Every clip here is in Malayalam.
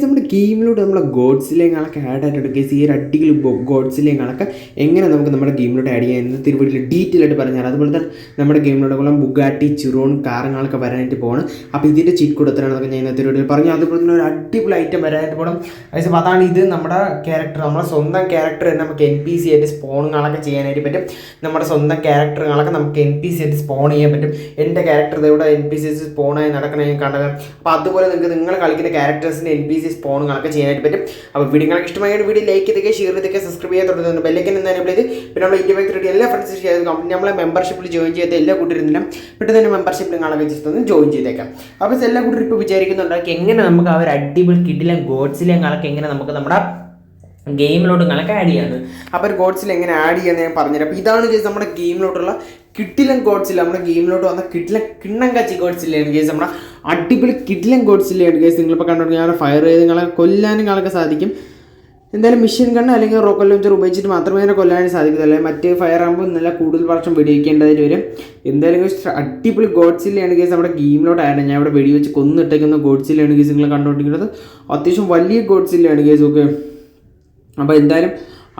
കേസ് നമ്മുടെ ഗെയിമിലൂടെ നമ്മുടെ ഗോഡ്സിലേങ്ങളൊക്കെ ആഡ് ആയിട്ടുണ്ട്. കേസ് ഈ ഒരു അടികൾ ഗോഡ്സിലേങ്ങളൊക്കെ എങ്ങനെ നമുക്ക് നമ്മുടെ ഗെയിമിലൂടെ ആഡ് ചെയ്യാം എന്ന് തിരുവട്ടിൽ ഡീറ്റെയിൽ ആയിട്ട് പറഞ്ഞാൽ അതുപോലെ തന്നെ നമ്മുടെ ഗെയിമിലൂടെ കൊള്ളം. ബുഗാട്ടി ചിറോൺ കാറുകളൊക്കെ വരാനായിട്ട് പോകണം അപ്പോൾ ഇതിന്റെ ചീറ്റ് കൂടെ എത്രയാണെന്നൊക്കെ ഞാൻ ഇന്നത്തെ വീഡിയോയിൽ പറഞ്ഞു. അതുപോലെ തന്നെ ഒരു അടിപൊളി ഐറ്റം വരാനായിട്ട് പോകണം അതായത് അതാണ് ഇത് നമ്മുടെ ക്യാരക്ടർ നമ്മുടെ സ്വന്തം ക്യാരക്ടർ തന്നെ നമുക്ക് എൻ പി സി ആയിട്ട് സ്പോണുകളൊക്കെ ചെയ്യാനായിട്ട് പറ്റും. നമ്മുടെ സ്വന്തം ക്യാരക്ടറുകളൊക്കെ നമുക്ക് എൻ പി സി ആയിട്ട് സ്പോൺ ചെയ്യാൻ പറ്റും. എന്റെ ക്യാരക്ടർ ഇവിടെ എൻ പി സി സ്പോണായി നടക്കണേ കണ്ടത് അപ്പോൾ അതുപോലെ നിങ്ങൾക്ക് നിങ്ങൾ കളിക്കുന്ന ക്യാരക്ടേഴ്സിന്റെ എൻ പി സി സ്പോണുകളൊക്കെ ചെയ്യാനായിട്ട് പറ്റും. അപ്പോൾ വീഡിയോ നിങ്ങൾക്ക് ഇഷ്ടമായ വീഡിയോ ലൈക്ക് ചെയ്തൊക്കെ ഷെയർ ചെയ്തൊക്കെ സബ്സ്ക്രൈബ് ചെയ്യാൻ തുടങ്ങുന്നുണ്ട് ബെല്ലൈക്കൻ എന്തായാലും ചെയ്ത് പിന്നെ നമ്മൾ ഇന്ത്യ ബാങ്ക് എല്ലാ ഫ്രണ്ട്സ് ചെയ്ത് നമ്മളെ മെമ്പർഷിപ്പിൽ ജോയിൻ ചെയ്ത എല്ലാ കൂട്ടരുന്നില്ല പെട്ടെന്ന് തന്നെ മെമ്പർഷിപ്പിൽ നിങ്ങളൊക്കെ ജസ്റ്റ് ജോയിൻ ചെയ്തേക്കാം. അപ്പോൾ എല്ലാ കൂട്ടരും ഇപ്പോൾ വിചാരിക്കുന്നുണ്ടാക്കി എങ്ങനെ നമുക്ക് ആ ഒരു അടിപൊളി കിഡിലും ഗോഡ്സിലെ ഞങ്ങളൊക്കെ എങ്ങനെ നമുക്ക് നമ്മുടെ ഗെയിമിലോട്ട് നിങ്ങളൊക്കെ ആഡ് ചെയ്യാണ് അപ്പോൾ ഒരു ഗോഡ്സിൽ എങ്ങനെ ആഡ് ചെയ്യാന്ന് ഞാൻ പറഞ്ഞുതരാം. അപ്പോൾ ഇതാണ് കേസ് നമ്മുടെ ഗെയിമിലോട്ടുള്ള കിട്ടിലൻ ഗോഡ്സിൽ നമ്മുടെ ഗെയിമിലോട്ട് വന്ന കിട്ടിലൻ കിണ്ണം കച്ചി ഗോഡ്സിലാണ് കേസ് നമ്മുടെ അടിപൊളി കിഡ്ലൻ ഗോഡ്സിലാണ് കേസ് നിങ്ങളിപ്പോൾ കണ്ടു ഞാൻ ഫയർ ചെയ്ത് നിങ്ങളെ കൊല്ലാനും നിങ്ങളൊക്കെ സാധിക്കും. എന്തായാലും മിഷൻ ഗണ്ണ് അല്ലെങ്കിൽ റോക്കൽ ലോഞ്ചർ ഉപയോഗിച്ചിട്ട് മാത്രമേ ഇതിനെ കൊല്ലാനും സാധിക്കത്തുള്ളൂ. മറ്റ് ഫയർ ആകുമ്പോൾ നല്ല കൂടുതൽ വർഷം വെടിവെക്കേണ്ടതായിട്ട് വരും. എന്തായാലും അടിപൊളി ഗോഡ്സിലാണ് കേസ് നമ്മുടെ ഗെയിമിലോട്ട് ആയിരുന്നു ഞാൻ ഇവിടെ വെടിവെച്ച് കൊന്നിട്ടേക്കുന്ന ഗോഡ്സിലാണ് കേസ് നിങ്ങൾ കണ്ടുകൊണ്ടിരിക്കുന്നത് അത്യാവശ്യം വലിയ ഗോഡ്സിലാണ് കേസ് ഓക്കെ അപ്പോൾ എന്തായാലും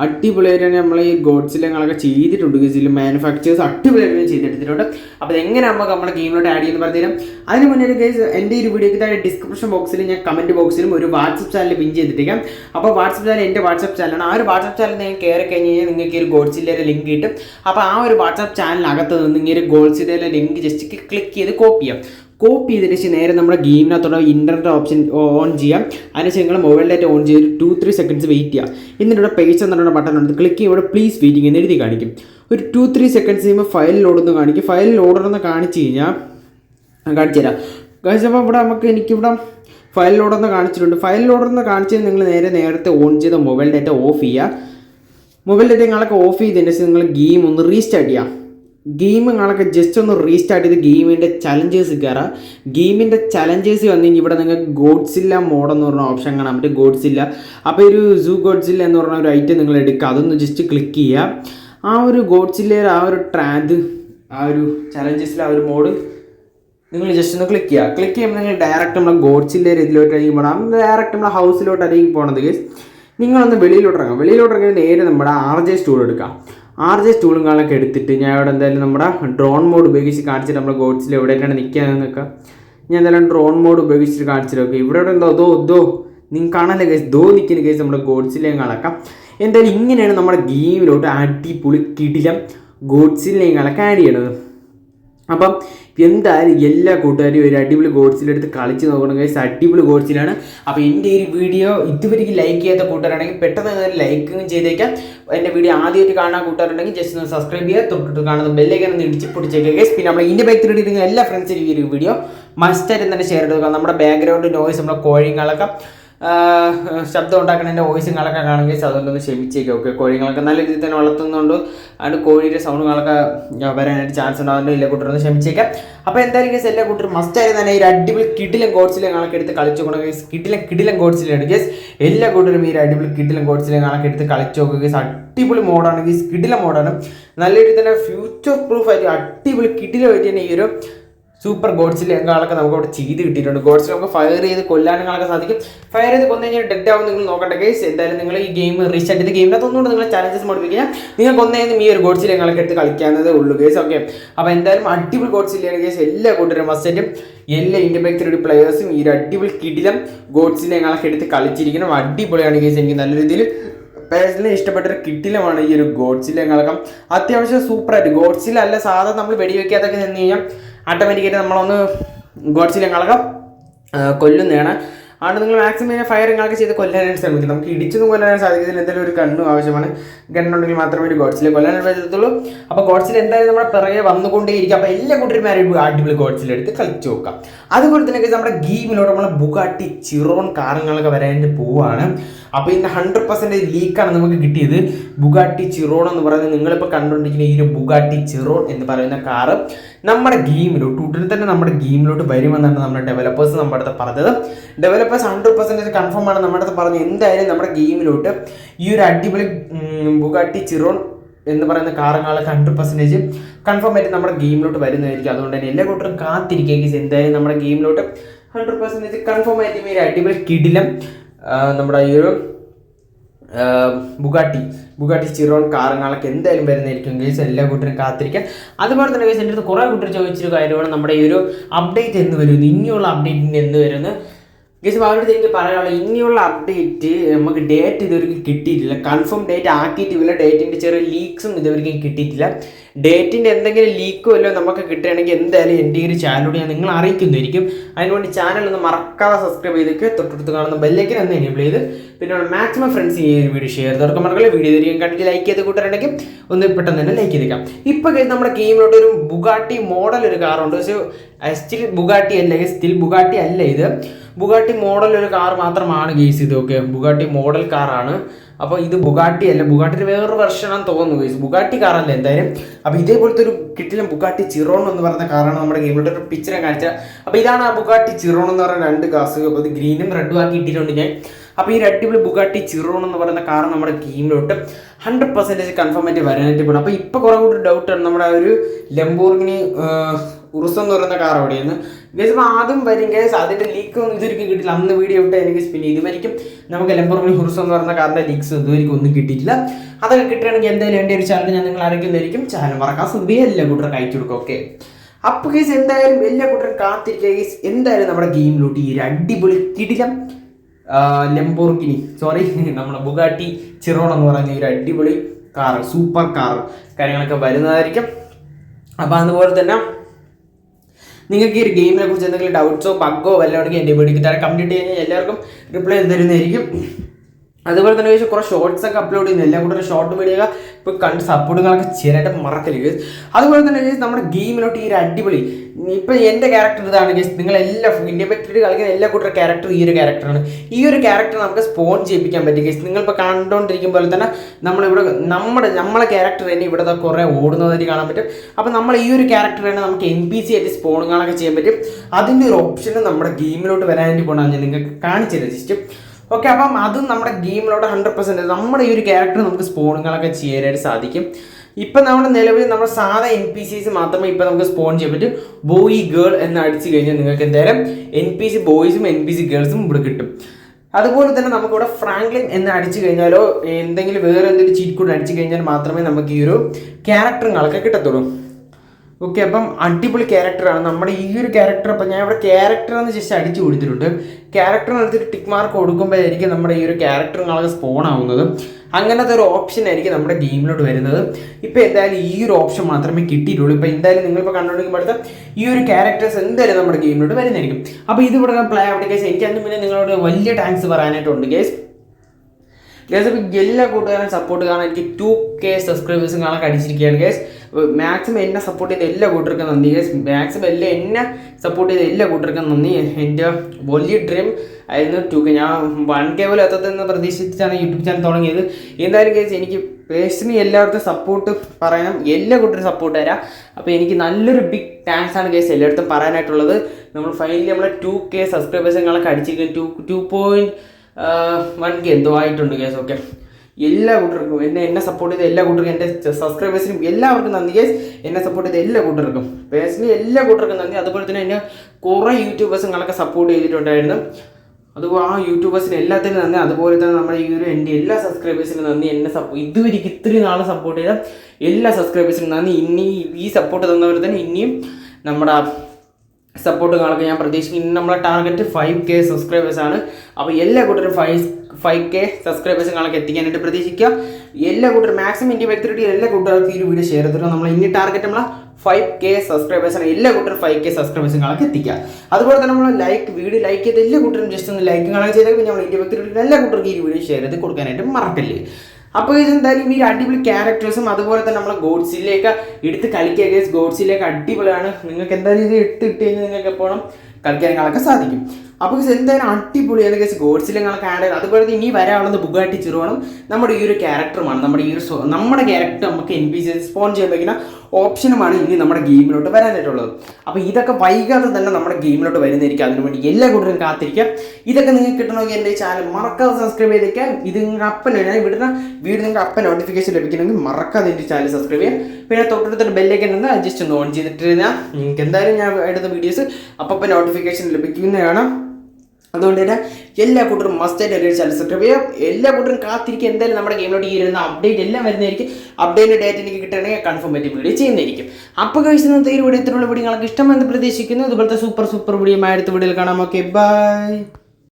അടിപൊളിയായിട്ടാണ് നമ്മൾ ഈ ഗോഡ്സിലങ്ങളൊക്കെ ചെയ്തിട്ടുണ്ട്. ഗസിൽ മാനുഫാക്ചേഴ്സ് അടിപൊളിയായിട്ട് ചെയ്തെടുത്തിട്ടുണ്ട് അപ്പോൾ എങ്ങനെ നമുക്ക് നമ്മുടെ ഗെയിമിലോട്ട് ആഡ് ചെയ്യുന്ന പറഞ്ഞുതരാം. അതിന് മുന്നേ ഗൈസ് എന്റെ ഒരു വീഡിയോക്ക് താഴെ ഡിസ്ക്രിപ്ഷൻ ബോക്സിൽ ഞാൻ കമന്റ് ബോക്സിലും ഒരു വാട്സപ്പ് ചാനൽ പിൻ ചെയ്തിട്ടിരിക്കാം. അപ്പോൾ വാട്സപ്പ് ചാനൽ എന്റെ വാട്സപ്പ് ചാനലാണ് ആ ഒരു വാട്സപ്പ് ചാനൽ നിങ്ങൾ കയറി കഴിഞ്ഞ് കഴിഞ്ഞാൽ നിങ്ങൾക്ക് ഒരു ഗോഡ്സിലെ ലിങ്ക് കിട്ടും. അപ്പോൾ ആ ഒരു വാട്സപ്പ് ചാനലിനകത്ത് നിന്ന് ഇങ്ങനെ ഗോഡ്സിലെ ലിങ്ക് ജസ്റ്റ് ക്ലിക്ക് ചെയ്ത് കോപ്പി ചെയ്യാം. കോപ്പി ശേഷം നേരെ നമ്മുടെ ഗെയിമിനകത്തുള്ള ഇന്റർനെറ്റ് ഓപ്ഷൻ ഓൺ ചെയ്യാം. അതിനുശേഷം നിങ്ങൾ മൊബൈൽ ഡാറ്റ ഓൺ ചെയ്ത് ടു ത്രീ സെക്കൻഡ്സ് വെയിറ്റ് ചെയ്യുക എന്നിട്ട് ഇവിടെ പേജ് എന്ന് പറഞ്ഞ ബട്ടൺ ഉണ്ട്. ക്ലിക്ക് ചെയ്യുമ്പോൾ പ്ലീസ് വെയിറ്റിംഗ് എന്ന് എഴുതി കാണിക്കും. ഒരു ടു ത്രീ സെക്കൻഡ്സ് കഴിയുമ്പോൾ ഫയൽ ലോഡെന്ന് കാണിക്കും. ഫയൽ ലോഡെന്ന് കാണിച്ച് കഴിഞ്ഞാൽ കാണിച്ചു തരാം. കഴിച്ചപ്പോൾ ഇവിടെ നമുക്ക് എനിക്കിവിടെ ഫയൽ ലോഡെന്ന് കാണിച്ചിട്ടുണ്ട്. ഫയൽ ലോഡെന്ന് കാണിച്ചത് നിങ്ങൾ നേരെ നേരത്തെ ഓൺ ചെയ്ത മൊബൈൽ ഡേറ്റ ഓഫ് ചെയ്യുക മൊബൈൽ ഡാറ്റ നിങ്ങളൊക്കെ ഓഫ് ചെയ്തതിന് ശേഷം നിങ്ങൾ ഗെയിം ഒന്ന് റീസ്റ്റാർട്ട് ചെയ്യാം. ഗെയിം നിങ്ങളൊക്കെ ജസ്റ്റ് ഒന്ന് റീസ്റ്റാർട്ട് ചെയ്ത് ഗെയിമിന്റെ ചലഞ്ചേഴ്സ് കയറുക ഗെയിമിന്റെ ചലഞ്ചേഴ്സ് വന്നു കഴിഞ്ഞാൽ ഇവിടെ നിങ്ങൾക്ക് ഗോഡ്സില്ല മോഡ് എന്ന് പറഞ്ഞ ഓപ്ഷൻ കാണാൻ പറ്റും. ഗോഡ്സില്ല. അപ്പോൾ ഒരു സൂ ഗോഡ്സില്ല എന്ന് പറഞ്ഞ ഒരു ഐറ്റം നിങ്ങൾ എടുക്കുക. അതൊന്ന് ജസ്റ്റ് ക്ലിക്ക് ചെയ്യുക. ആ ഒരു ഗോഡ്സില്ലയുടെ ആ ഒരു ട്രാത് ആ ഒരു ചലഞ്ചസിലെ ആ ഒരു മോഡ് നിങ്ങൾ ജസ്റ്റ് ഒന്ന് ക്ലിക്ക് ചെയ്യുക. ക്ലിക്ക് ചെയ്യുമ്പോൾ നിങ്ങൾ ഡയറക്റ്റ് നമ്മളെ ഗോഡ്സില്ലയുടെ ഇതിലോട്ടായിരിക്കും പോകണം ഡയറക്റ്റ് നമ്മളെ ഹൗസിലോട്ടായിരിക്കും പോകണത് നിങ്ങളൊന്ന് വെളിയിലോട്ട് ഇറങ്ങുക. വെളിയിലോട്ട് ഇറങ്ങി നേരെ നമ്മുടെ ആർ ജെ സ്റ്റൂൾ എടുക്കാം ആർ ജെ സ്റ്റൂളുകളൊക്കെ എടുത്തിട്ട് ഞാൻ അവിടെ എന്തായാലും നമ്മുടെ ഡ്രോൺ മോഡ് ഉപയോഗിച്ച് കാണിച്ചിട്ട് നമ്മുടെ ഗോഡ്സിൽ എവിടെയൊക്കെയാണ് നിൽക്കുക ഞാൻ എന്തായാലും ഡ്രോൺ മോഡ് ഉപയോഗിച്ചിട്ട് കാണിച്ചിട്ട് ഓക്കെ ഇവിടെ എന്തോ ദോ ദോ. നിങ്ങൾ കാണാനല്ലേ കേസ് ദോ നിൽക്കുന്ന കേസ് നമ്മുടെ ഗോഡ്സിലേയും കളക്കാം എന്തായാലും ഇങ്ങനെയാണ് നമ്മുടെ ഗെയിമിലോട്ട് അടിപൊളി കിടിലം ഗോഡ്സിലേയും കളക്കാൻ ആഡ് ചെയ്യണത്. അപ്പം എന്തായാലും എല്ലാ കൂട്ടുകാരും ഒരു അടിപൊളി ഗോഡ്സിലെടുത്ത് കളിച്ച് നോക്കണം കേസ് അടിപൊളി ഗോഡ്സിലാണ് അപ്പോൾ എന്റെ ഈ വീഡിയോ ഇതുവരെയ്ക്ക് ലൈക്ക് ചെയ്യാത്ത കൂട്ടുകാരാണെങ്കിൽ പെട്ടെന്ന് ലൈക്കും ചെയ്തേക്കാം. എന്റെ വീഡിയോ ആദ്യമായിട്ട് കാണാൻ കൂട്ടാറുണ്ടെങ്കിൽ ജസ്റ്റ് ഒന്ന് സബ്സ്ക്രൈബ് ചെയ്യുക. തൊട്ടിട്ട് കാണുന്ന ബെല്ലേക്കാൻ ഒന്ന് ഇടിച്ച് പിടിച്ചേക്കുക പിന്നെ നമ്മൾ ഇന്ത്യ ബൈക്ക് റെഡിയിരുന്ന എല്ലാ ഫ്രണ്ട്സിനും ഈ ഒരു വീഡിയോ മസ്റ്റായിട്ട് തന്നെ ഷെയർ ചെയ്ത് നമ്മുടെ ബാക്ക്ഗ്രൗണ്ട് നോയ്സ് നമ്മുടെ കോഴിങ്ങളൊക്കെ. ശബ്ദം ഉണ്ടാക്കുന്നതിന്റെ വോയിസുകളൊക്കെ കാണുമെങ്കിൽ അതുകൊണ്ടൊന്ന് ക്ഷമിച്ചേക്കും. ഓക്കെ കോഴികളൊക്കെ നല്ല രീതിയിൽ തന്നെ വളർത്തുന്നുണ്ട്. അതുകൊണ്ട് കോഴിയുടെ സൗണ്ട് സൗണ്ടുകളൊക്കെ വരാനായിട്ട് ചാൻസ് ഉണ്ടാകുന്നുണ്ട് ഇല്ല കൂട്ടറൊന്ന് ക്ഷമിച്ചേക്കാം. അപ്പോൾ എന്തായാലും കേസ് എല്ലാ കൂട്ടരും മസ്റ്റായി തന്നെ ഈ അടിപൊളി കിടിലം കോഡ്സിലും കണക്ക് എടുത്ത് കളിച്ചു നോക്കണം കേസ് കിടിലം കിടിലം കോഡ്സിലാണ് കേസ് എല്ലാ കൂട്ടരും ഈ അടിപൊളി കിടിലം കോഡ്സിലും കണക്ക് എടുത്ത് കളിച്ചു നോക്കുക കേസ് അടിപൊളി മോഡാണ് കേസ് കിടിലം മോഡാണ് നല്ല രീതിയിൽ തന്നെ ഫ്യൂച്ചർ പ്രൂഫ് ആയിട്ട് അടിപൊളി കിടിലമായിട്ട് തന്നെ ഈ ഒരു സൂപ്പർ ഗോഡ്സിലെ എങ്കാളൊക്കെ നമുക്ക് അവിടെ ചെയ്ത് കിട്ടിയിട്ടുണ്ട്. ഗോഡ്സിൽ നമുക്ക് ഫയർ ചെയ്ത് കൊല്ലാനുകളൊക്കെ സാധിക്കും. ഫയർ ചെയ്ത് കൊന്നു കഴിഞ്ഞാൽ ഡെഡ് ആവും നിങ്ങൾ നോക്കേണ്ട കേസ് എന്തായാലും നിങ്ങൾ ഈ ഗെയിം റീസെറ്റ് ചെയ്ത് ഗെയിമിനകത്ത് ഒന്നുകൂടെ നിങ്ങൾ ചാലഞ്ചസ് മോഡിപ്പിക്കുക നിങ്ങൾ കൊന്നുകഴിഞ്ഞാൽ ഈ ഒരു ഗോഡ്സിൽ ഞങ്ങൾക്ക് എടുത്ത് കളിക്കാവുന്നതേ ഉള്ളൂ കേസ് ഓക്കെ അപ്പോൾ എന്തായാലും അടിപൊളി ഗോഡ്സിലാണ് കേസ് എല്ലാ കൂട്ടരും മസ്റ്റും എല്ലാ ഇന്ത്യ ബൈക്ക് പ്ലേയേഴ്സും ഈ ഒരു അടിപൊളി കിടിലം ഗോഡ്സിൽ ഞങ്ങളൊക്കെ എടുത്ത് കളിച്ചിരിക്കണം അടിപൊളിയാണ് കേസ് എനിക്ക് നല്ല രീതിയിൽ പേഴ്സണലി ഇഷ്ടപ്പെട്ട ഒരു കിട്ടിലമാണ് ഈ ഒരു ഗോഡ്സിലെ ഞങ്ങളൊക്കെ അത്യാവശ്യം സൂപ്പറായിട്ട് ഗോഡ്സിലല്ല സാധാരണ നമ്മൾ വെടിവെക്കാത്തൊക്കെ നിന്ന് കഴിഞ്ഞാൽ ഓട്ടോമാറ്റിക്കായിട്ട് നമ്മളൊന്ന് ഗോഡ്സിലെ കളകം കൊല്ലുന്നതാണ്. അതുകൊണ്ട് നിങ്ങൾ മാക്സിമം ഫയർ ഇങ്ങനെ ചെയ്ത് കൊല്ലാനായിട്ട് ശ്രമിക്കും നമുക്ക് ഇടിച്ചൊന്നും കൊല്ലാൻ സാധിക്കത്തില്ല എന്തെങ്കിലും ഒരു കണ്ണും ആവശ്യമാണ്. ഗണ്ണുണ്ടെങ്കിൽ മാത്രമേ ഒരു ഗോഡ്സിൽ കൊല്ലാനായിട്ട് പറ്റത്തുള്ളൂ. അപ്പോൾ ഗോഡ്സിൽ എന്തായാലും നമ്മുടെ പിറകെ വന്നുകൊണ്ടേയിരിക്കും. അപ്പോൾ എല്ലാ കൂട്ടരും അടിപൊളി ഗോഡ്സിലെടുത്ത് കളിച്ചു നോക്കാം. അതുപോലെ തന്നെ നമ്മുടെ ഗെയിമിലോട്ട് നമ്മൾ ബുഗാട്ടി ചിറോൺ കാറുകളൊക്കെ വരാനായിട്ട് പോവാണ്. അപ്പോൾ ഇതിന്റെ ഹൺഡ്രഡ് പെർസെന്റേജ് ലീക്കാണ് നമുക്ക് കിട്ടിയത്. ബുഗാട്ടി ചിറോൺ എന്ന് പറയുന്നത് നിങ്ങളിപ്പോൾ കണ്ടുകൊണ്ടിരിക്കുന്ന ഈ ഒരു ബുഗാട്ടി ചിറോൺ എന്ന് പറയുന്ന കാറ് നമ്മുടെ ഗെയിമിലോട്ട് ഉടനെ തന്നെ നമ്മുടെ ഗെയിമിലോട്ട് വരുമെന്നാണ് നമ്മുടെ ഡെവലപ്പേഴ്സ് നമ്മുടെ അടുത്ത് പറഞ്ഞത്. ഡെവലപ്പേഴ്സ് ഹൺഡ്രഡ് പെർസെന്റേജ് കൺഫേം ആണ്. നമ്മുടെ അടുത്ത് പറഞ്ഞു എന്തായാലും നമ്മുടെ ഗെയിമിലോട്ട് ഈ ഒരു അടിപൊളി ബുഗാട്ടി ചിറോൺ എന്ന് പറയുന്ന കാറങ്ങളെ ഹൺഡ്രഡ് പെർസെന്റേജ് കൺഫേം ആയിട്ട് നമ്മുടെ ഗെയിമിലോട്ട് വരുന്നതായിരിക്കും. അതുകൊണ്ട് തന്നെ എല്ലാ കൂട്ടരും കാത്തിരിക്കുക എന്തായാലും നമ്മുടെ ഗെയിമിലോട്ട് ഹൺഡ്രഡ് പെർസെന്റേജ് കൺഫേം ആയിട്ട് ഈ ഒരു അടിപൊളി കിടിലം നമ്മുടെ ഈ ഒരു ബുഗാട്ടി ബുഗാട്ടി ചിറോൺ കാറുകളൊക്കെ എന്തായാലും വരുന്നതായിരിക്കും ഗേസ് എല്ലാ കൂട്ടരും കാത്തിരിക്കുക. അതുപോലെ തന്നെ ഗേസ് എന്റെ അടുത്ത് കുറേ കൂട്ടർ ചോദിച്ചൊരു കാര്യമാണ്. നമ്മുടെ ഈ ഒരു അപ്ഡേറ്റ് എന്ന് വരുന്നു. ഇനിയുള്ള അപ്ഡേറ്റിന്റെ എന്ന് വരുന്നത് ഗേസ് അവരുടെ എനിക്ക് പറയാനുള്ള ഇനിയുള്ള അപ്ഡേറ്റ് നമുക്ക് ഡേറ്റ് ഇതുവരെയും കിട്ടിയിട്ടില്ല. കൺഫേം ഡേറ്റ് ആക്കിയിട്ടില്ല ഡേറ്റിന്റെ ചെറിയ ലീക്സും ഇതുവരെയും കിട്ടിയിട്ടില്ല. ഡേറ്റിന്റെ എന്തെങ്കിലും ലീക്കോ വല്ലതും നമുക്ക് കിട്ടുകയാണെങ്കിൽ എന്തായാലും എന്റെ ഈ ഒരു ചാനലോട് ഞാൻ നിങ്ങൾ അറിയിക്കുന്നതായിരിക്കും. അതിനുവേണ്ടി ചാനൽ ഒന്ന് മറക്കാതെ സബ്സ്ക്രൈബ് ചെയ്തൊക്കെ. തൊട്ടടുത്ത് കാണുന്ന ബെല്ലേക്ക് ഒന്ന് എനേബിൾ ചെയ്ത് പിന്നെ മാക്സിമം ഫ്രണ്ട്സ് ഈ ഒരു വീഡിയോ ഷെയർ ചെയ്തവർക്ക് മറക്കല്ലേ വീഡിയോ തരികയും കണ്ടിട്ട് ലൈക്ക് ചെയ്ത് കൂട്ടുകാരുണ്ടെങ്കിൽ ഒന്ന് പെട്ടെന്ന് തന്നെ ലൈക്ക് ചെയ്തേക്കാം. ഇപ്പോൾ നമ്മുടെ ഗെയിമിലോട്ട് ഒരു ബുഗാട്ടി മോഡൽ ഒരു കാറുണ്ട് പക്ഷേ സ്റ്റിൽ ബുഗാട്ടി അല്ല സ്റ്റിൽ ബുഗാട്ടി അല്ല ഇത്. ബുഗാട്ടി മോഡൽ ഒരു കാർ മാത്രമാണ് ഗെയ്സ് ഓക്കെ ബുഗാട്ടി മോഡൽ കാറാണ്. അപ്പോൾ ഇത് ബുഗാട്ടി അല്ല ബുഗാട്ടിയുടെ വേറൊരു വെർഷനാണെന്ന് തോന്നുന്നു ഗെയ്സ്. ബുഗാട്ടി കാറല്ല എന്തായാലും. അപ്പോൾ ഇതേപോലത്തെ ഒരു കിട്ടിലും ബുഗാട്ടി ചിറോൺ എന്ന് പറയുന്ന കാറാണ് നമ്മുടെ ഗെയിമിലോട്ട് ഒരു പിക്ചർ കാണിച്ചത്. അപ്പോൾ ഇതാണ് ആ ബുഗാട്ടി ചിറോൺ എന്ന് പറയുന്ന രണ്ട് കാസ് അപ്പോൾ ഇത് ഗ്രീനും റെഡും ആക്കി ഇട്ടിട്ടുണ്ട് ഞാൻ. അപ്പോൾ ഈ ഒരു അടിപൊളി ബുഗാട്ടി ചിറോൺ എന്ന് പറയുന്ന കാർ നമ്മുടെ ഗെയിമിലോട്ട് ഹൺഡ്രഡ് പെർസെന്റേജ് കൺഫേം ആയിട്ട് വരാനായിട്ട് പോകണം അപ്പോൾ ഇപ്പോൾ കുറേ കൂടി ഡൗട്ടാണ് നമ്മുടെ ആ ഒരു ലംബോർഗിനി ഉറുസ് എന്ന് പറയുന്ന കാർ അവിടെയാണ് ഗേസ് അപ്പോൾ ആദ്യം വരും അതിന്റെ ലീക്ക് ഒന്നും ഇതുവരെയും കിട്ടില്ല അന്ന് വീഡിയോ ഇട്ട് എനിക്ക് പിന്നെ ഇതുവരെയും നമുക്ക് ലംബോർഗിനി ഉറുസ് എന്ന് പറയുന്ന കാറിന്റെ ലീക്സ് ഇതുവരെയും ഒന്നും കിട്ടിയിട്ടില്ല. അതൊക്കെ കിട്ടുകയാണെങ്കിൽ എന്തായാലും എന്റെ ഒരു ചാനൽ ഞാൻ നിങ്ങൾ അറിയിക്കുന്നതായിരിക്കും ചാനൽ മറക്കാൻ ശ്രദ്ധിക്കുക എല്ലാ കൂട്ടരും അയച്ചു കൊടുക്കും ഓക്കെ അപ്പോൾ ഗേസ് എന്തായാലും എല്ലാ കൂട്ടരും കാത്തിരിക്കുക ഗേസ് എന്തായാലും നമ്മുടെ ഗെയിമിലോട്ട് ഈ ഒരു അടിപൊളി കിടിലം ലംബോർഗിനി സോറി നമ്മുടെ ബുഗാട്ടി ചിറോൺ എന്ന് പറയുന്ന ഒരു അടിപൊളി കാർ സൂപ്പർ കാർ കാര്യങ്ങളൊക്കെ വരുന്നതായിരിക്കും. അപ്പോൾ അതുപോലെ തന്നെ നിങ്ങൾക്ക് ഈ ഒരു ഗെയിമിനെ കുറിച്ച് എന്തെങ്കിലും ഡൗട്ട്സോ ബഗ്ഗോ വല്ലതും ഉണ്ടെങ്കിൽ എന്റെ വീഡിയോക്ക് താഴെ കംപ്ലീറ്റ് കഴിഞ്ഞാൽ എല്ലാവർക്കും റിപ്ലൈ തരുന്നതായിരിക്കും. അതുപോലെ തന്നെ ചോദിച്ചാൽ കുറേ ഷോർട്സ് ഒക്കെ അപ്ലോഡ് ചെയ്യുന്നു. എല്ലാം കൂടെ ഷോർട്ട് വീഡിയോ ഇപ്പോൾ കണ്ട് സപ്പോർട്ടുകളൊക്കെ ചെയ്യാനായിട്ട് മറക്കരുത് അതുപോലെ തന്നെ ചോദിച്ചാൽ നമ്മുടെ ഗെയിമിലോട്ട് ഈ ഒരു അടിപൊളി ഇപ്പം എന്റെ ക്യാരക്ടർ ഇതാണ് ജസ്റ്റ് നിങ്ങൾ എല്ലാ ഇന്ത്യ പറ്റിയിട്ട് കളിക്കുന്ന എല്ലാ കൂട്ടർ ക്യാരക്ടർ ഈ ഒരു ക്യാരക്ടറാണ് ഈ ഒരു ക്യാരക്ടർ നമുക്ക് സ്പോൺ ചെയ്യിപ്പിക്കാൻ പറ്റും ജസ്റ്റ് നിങ്ങളിപ്പോൾ കണ്ടുകൊണ്ടിരിക്കും പോലെ തന്നെ നമ്മളിവിടെ നമ്മുടെ നമ്മളെ ക്യാരക്ടർ തന്നെ ഇവിടെ കുറേ ഓടുന്നതായിട്ട് കാണാൻ പറ്റും. അപ്പോൾ നമ്മൾ ഈ ഒരു ക്യാരക്ടർ തന്നെ നമുക്ക് എൻ പി സി ആയിട്ട് സ്പോണുകളൊക്കെ ചെയ്യാൻ പറ്റും. അതിന്റെ ഒരു ഓപ്ഷൻ നമ്മുടെ ഗെയിമിലോട്ട് വരാനായിട്ട് പോകണമെന്ന് നിങ്ങൾക്ക് കാണിച്ചു തരാം ജസ്റ്റ് ഓക്കെ അപ്പം അതും നമ്മുടെ ഗെയിമിലോട് ഹൺഡ്രഡ് പെർസെന്റ് നമ്മുടെ ഈ ഒരു ക്യാരക്ടർ നമുക്ക് സ്പോണുകളൊക്കെ ചെയ്യാനായിട്ട് സാധിക്കും. ഇപ്പം നമ്മുടെ നിലവിൽ നമ്മുടെ സാധാ എൻ പി സിസ് മാത്രമേ ഇപ്പം നമുക്ക് സ്പോൺ ചെയ്യാൻ പറ്റൂ. ബോയ് ഗേൾ എന്ന് അടിച്ചു കഴിഞ്ഞാൽ നിങ്ങൾക്ക് എന്തായാലും എൻ പി സി ബോയ്സും എൻ പി സി ഗേൾസും ഇവിടെ കിട്ടും. അതുപോലെ തന്നെ നമുക്കിവിടെ ഫ്രാങ്ക്ലിൻ എന്ന് അടിച്ചു കഴിഞ്ഞാലോ എന്തെങ്കിലും വേറെ എന്തെങ്കിലും ചീറ്റ് കോഡ് അടിച്ചു കഴിഞ്ഞാൽ മാത്രമേ നമുക്ക് ഈ ഒരു ക്യാരക്ടറുകളൊക്കെ കിട്ടത്തുള്ളൂ. ഓക്കെ അപ്പം അടിപൊളി ക്യാരക്ടറാണ് നമ്മുടെ ഈ ഒരു ക്യാരക്ടർ അപ്പം ഞാൻ ഇവിടെ ക്യാരക്ടർ എന്ന് ജസ്റ്റ് അടിച്ചു കൊടുത്തിട്ടുണ്ട് ക്യാരക്ടറിനടുത്തൊരു ടിക്ക് മാർക്ക് കൊടുക്കുമ്പോഴായിരിക്കും നമ്മുടെ ഈ ഒരു ക്യാരക്ടർ നാളെ സ്പോൺ ആവുന്നത്. അങ്ങനത്തെ ഒരു ഓപ്ഷൻ ആയിരിക്കും നമ്മുടെ ഗെയിമിലോട്ട് വരുന്നത്. ഇപ്പോൾ എന്തായാലും ഈ ഒരു ഓപ്ഷൻ മാത്രമേ കിട്ടിയിട്ടുള്ളൂ. ഇപ്പോൾ എന്തായാലും നിങ്ങളിപ്പോൾ കണ്ടുകൊണ്ടിരിക്കുമ്പോഴത്തെ ഈ ഒരു ക്യാരക്ടേഴ്സ് എന്തായാലും നമ്മുടെ ഗെയിമിലോട്ട് വരുന്നതായിരിക്കും. അപ്പോൾ ഇത് ഇവിടെ പ്ലേ ആവട്ടെ കേസ് എനിക്ക് അതിന് മുന്നേ നിങ്ങളോട് വലിയ താങ്ക്സ് പറയാനായിട്ടുണ്ട് കേസ് ഗേസ് അപ്പോൾ എല്ലാ കൂട്ടുകാരും സപ്പോർട്ട് കാണാൻ എനിക്ക് ടു കെ സബ്സ്ക്രൈബേഴ്സും കാണാൻ കടിച്ചിരിക്കുകയാണ് ഗേസ് മാക്സിമം എന്നെ സപ്പോർട്ട് ചെയ്ത എല്ലാ കൂട്ടർക്കും നന്ദി. മാക്സിമം എല്ലാം എന്നെ സപ്പോർട്ട് ചെയ്ത എല്ലാ കൂട്ടർക്കും നന്ദി. എന്റെ വലിയ ഡ്രീം ആയിരുന്നു ടു കെ ഞാൻ വൺ കെ പോലും എത്തത്തെന്ന് പ്രതീക്ഷിച്ചാണ് യൂട്യൂബ് ചാനൽ തുടങ്ങിയത്. എന്തായാലും കേസ് എനിക്ക് പേഴ്സണലി എല്ലാവർക്കും സപ്പോർട്ട് പറയണം. എല്ലാ കൂട്ടരും സപ്പോർട്ട് തരാം. അപ്പോൾ എനിക്ക് നല്ലൊരു ബിഗ് താങ്ക്സ് ആണ് കേസ് എല്ലായിടത്തും പറയാനായിട്ടുള്ളത്. നമ്മൾ ഫൈനലി നമ്മളെ ടു കെ സബ്സ്ക്രൈബേഴ്സുകളൊക്കെ അടിച്ചിരിക്കും two two point one K എന്തോ ആയിട്ടുണ്ട് കേസ് ഓക്കെ എല്ലാ കൂട്ടർക്കും. എന്നെ എന്നെ സപ്പോർട്ട് ചെയ്ത എല്ലാ കൂട്ടർക്കും എന്റെ സബ്സ്ക്രൈബേഴ്സിനും എല്ലാവർക്കും നന്ദി ഗൈസ് എന്നെ സപ്പോർട്ട് ചെയ്ത എല്ലാ കൂട്ടർക്കും. പേഴ്സണലി എല്ലാ കൂട്ടർക്കും നന്ദി. അതുപോലെ തന്നെ എന്നെ കുറേ യൂട്യൂബേഴ്സുകളൊക്കെ സപ്പോർട്ട് ചെയ്തിട്ടുണ്ടായിരുന്നു. അതുപോലെ ആ യൂട്യൂബേഴ്സിന് എല്ലാത്തിനും നന്ദി. അതുപോലെ തന്നെ നമ്മുടെ ഈ ഒരു എന്റെ എല്ലാ സബ്സ്ക്രൈബേഴ്സിനും നന്ദി. എന്നെ സപ്പോ ഇതുവരെ ഇത്രയും നാൾ സപ്പോർട്ട് ചെയ്ത എല്ലാ സബ്സ്ക്രൈബേഴ്സിനും നന്ദി. ഇനി ഈ സപ്പോർട്ട് തന്നവർ തന്നെ ഇനിയും നമ്മുടെ സപ്പോർട്ടുകളൊക്കെ ഞാൻ പ്രതീക്ഷിക്കുന്നു ഇനി നമ്മളെ ടാർഗറ്റ് ഫൈവ് കെ സബ്സ്ക്രൈബേഴ്സ് ആണ്. അപ്പോൾ എല്ലാ കൂട്ടരും ഫൈവ് ഫൈവ് കെ സബ്സ്ക്രൈബേഴ്സുകളൊക്കെ എത്തിക്കാനായിട്ട് പ്രതീക്ഷിക്കുക. എല്ലാ കൂട്ടരും മാക്സിമം ഇന്ത്യ വ്യക്തിയുടെ എല്ലാ കൂട്ടുകാർക്കും ഈ വീഡിയോ ഷെയർ ചെയ്തിട്ട് നമ്മൾ ഇനി ടാർഗറ്റ് നമ്മളെ ഫൈവ് കെ സബ്സ്ക്രൈബേഴ്സാണ് എല്ലാ കൂട്ടരും ഫൈവ് കെ സബ്സ്ക്രൈബേഴ്സും കാണാൻ എത്തിക്കുക. അതുപോലെ തന്നെ നമ്മൾ ലൈക്ക് വീഡിയോ ലൈക്ക് ചെയ്ത് എല്ലാ കൂട്ടരും ജസ്റ്റ് ഒന്ന് ലൈക്ക് കാണാൻ ചെയ്താൽ പിന്നെ നമ്മൾ ഇന്ത്യ വ്യക്തിയുടെ എല്ലാ കൂട്ടർക്കും ഈ വീഡിയോ ഷെയർ ചെയ്ത് കൊടുക്കാനായിട്ട് മറക്കല്ലേ. അപ്പോൾ ഇതെന്തായാലും ഈ അടിപൊളി ക്യാരക്ടേഴ്സും അതുപോലെ തന്നെ നമ്മളെ ഗോഡ്സിലേക്ക് എടുത്ത് കളിക്കുക ഗേസ് ഗോഡ്സിലേക്ക് അടിപൊളിയാണ്. നിങ്ങൾക്ക് എന്തായാലും ഇത് എടുത്ത് കിട്ടിയെങ്കിൽ നിങ്ങൾക്ക് എപ്പോഴും കളിക്കാനൊക്കെ സാധിക്കും. അപ്പോൾ ഗസ് എന്തായാലും അടിപൊളിയാണ് ഗസ് ഗോഡ്സിലങ്ങളൊക്കെ ആഡ് ചെയ്ത്. അതുപോലെ ഇനി വരാനുള്ളത് ബുഗാട്ടി ചിറുവാണും നമ്മുടെ ഈ ഒരു ക്യാരക്ടറുമാണ് നമ്മുടെ ഈ ഒരു നമ്മുടെ ക്യാരക്ടർ നമുക്ക് എൻ പി സി സ്പോൺ ചെയ്യാൻ പറ്റുന്ന ഓപ്ഷനുമാണ് ഇനി നമ്മുടെ ഗെയിമിലോട്ട് വരാനായിട്ടുള്ളത്. അപ്പോൾ ഇതൊക്കെ വൈകാതെ തന്നെ നമ്മുടെ ഗെയിമിലോട്ട് വരുന്നതായിരിക്കും. അതിനുവേണ്ടി എല്ലാ കൂട്ടരും കാത്തിരിക്കാം. ഇതൊക്കെ നിങ്ങൾക്ക് കിട്ടണമെങ്കിൽ എന്റെ ചാനൽ മറക്കാതെ സബ്സ്ക്രൈബ് ചെയ്തേക്കാം. ഇത് നിങ്ങൾക്ക് അപ്പം വിടുന്ന വീട് നിങ്ങൾക്ക് അപ്പം നോട്ടിഫിക്കേഷൻ ലഭിക്കണമെങ്കിൽ മറക്കാതെ എന്റെ ചാനൽ സബ്സ്ക്രൈബ് ചെയ്യാം. പിന്നെ തൊട്ടടുത്തൊരു ബെല്ലൊക്കെ ഉണ്ടെന്ന് ജസ്റ്റ് ഒന്ന് ഓൺ ചെയ്തിട്ടിരുന്നാൽ നിങ്ങൾക്ക് എന്തായാലും ഞാൻ എടുത്ത വീഡിയോസ് അപ്പം നോട്ടിഫിക്കേഷൻ ലഭിക്കുന്നതാണ്. അതുകൊണ്ട് തന്നെ എല്ലാ കൂട്ടരും മസ്റ്റായിട്ട് ഒരു ചാനൽ സബ്സ്ക്രൈബ് ചെയ്യാം എല്ലാ കൂട്ടരും കാത്തിരിക്കുക. എന്തായാലും നമ്മുടെ ഗെയിമിലോട്ട് ഈ വരുന്ന അപ്ഡേറ്റ് എല്ലാം വരുന്നതായിരിക്കും. അപ്ഡേറ്റ് ഡേറ്റ് എനിക്ക് കിട്ടണമെങ്കിൽ കൺഫേം പറ്റി വീഡിയോ ചെയ്യുന്നതായിരിക്കും. അപ്പോൾ കഴിച്ചുന്ന ഈ വീഡിയോ ഇത്രയുള്ള വീഡിയോ നിങ്ങൾക്ക് ഇഷ്ടമെന്ന് പ്രതീക്ഷിക്കുന്നു. ഇതുപോലത്തെ സൂപ്പർ സൂപ്പർ വീഡിയോ ആയിട്ട് വീഡിയോയിൽ കാണാം. Okay bye